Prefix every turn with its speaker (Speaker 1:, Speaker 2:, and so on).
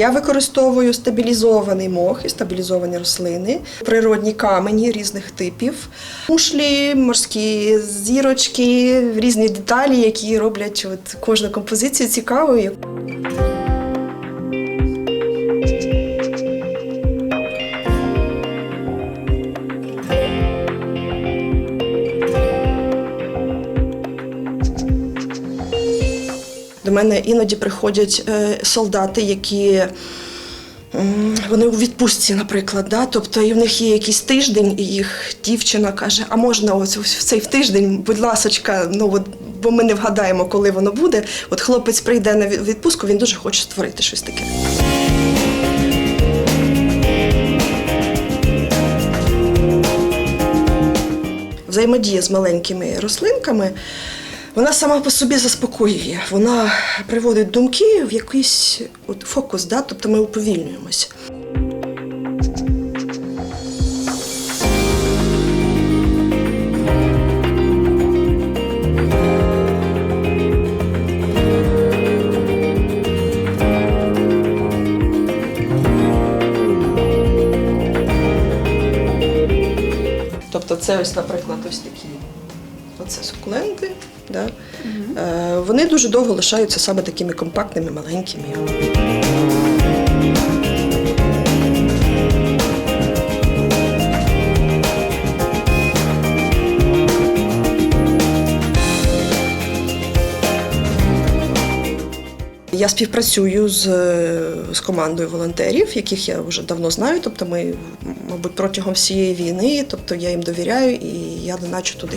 Speaker 1: Я використовую стабілізований мох і стабілізовані рослини, природні камені різних типів, мушлі, морські зірочки, різні деталі, які роблять от кожну композицію цікавою. До мене іноді приходять е, солдати, які вони у відпустці, наприклад, да? тобто і в них є якийсь тиждень, і їх дівчина каже: а можна ось в цей тиждень, будь ласочка, ну от, бо ми не вгадаємо, коли воно буде. От хлопець прийде на від- відпустку, він дуже хоче створити щось таке. Взаємодія з маленькими рослинками. Вона сама по собі заспокоює, вона приводить думки в якийсь от фокус, да? тобто ми уповільнюємося. Тобто, це ось, наприклад, ось такі оце сукуленти. Да? Угу. вони дуже довго лишаються саме такими компактними, маленькими. Я співпрацюю з, е, з командою волонтерів, яких я вже давно знаю. Тобто ми, мабуть, протягом всієї війни, тобто я їм довіряю і я доначу туди.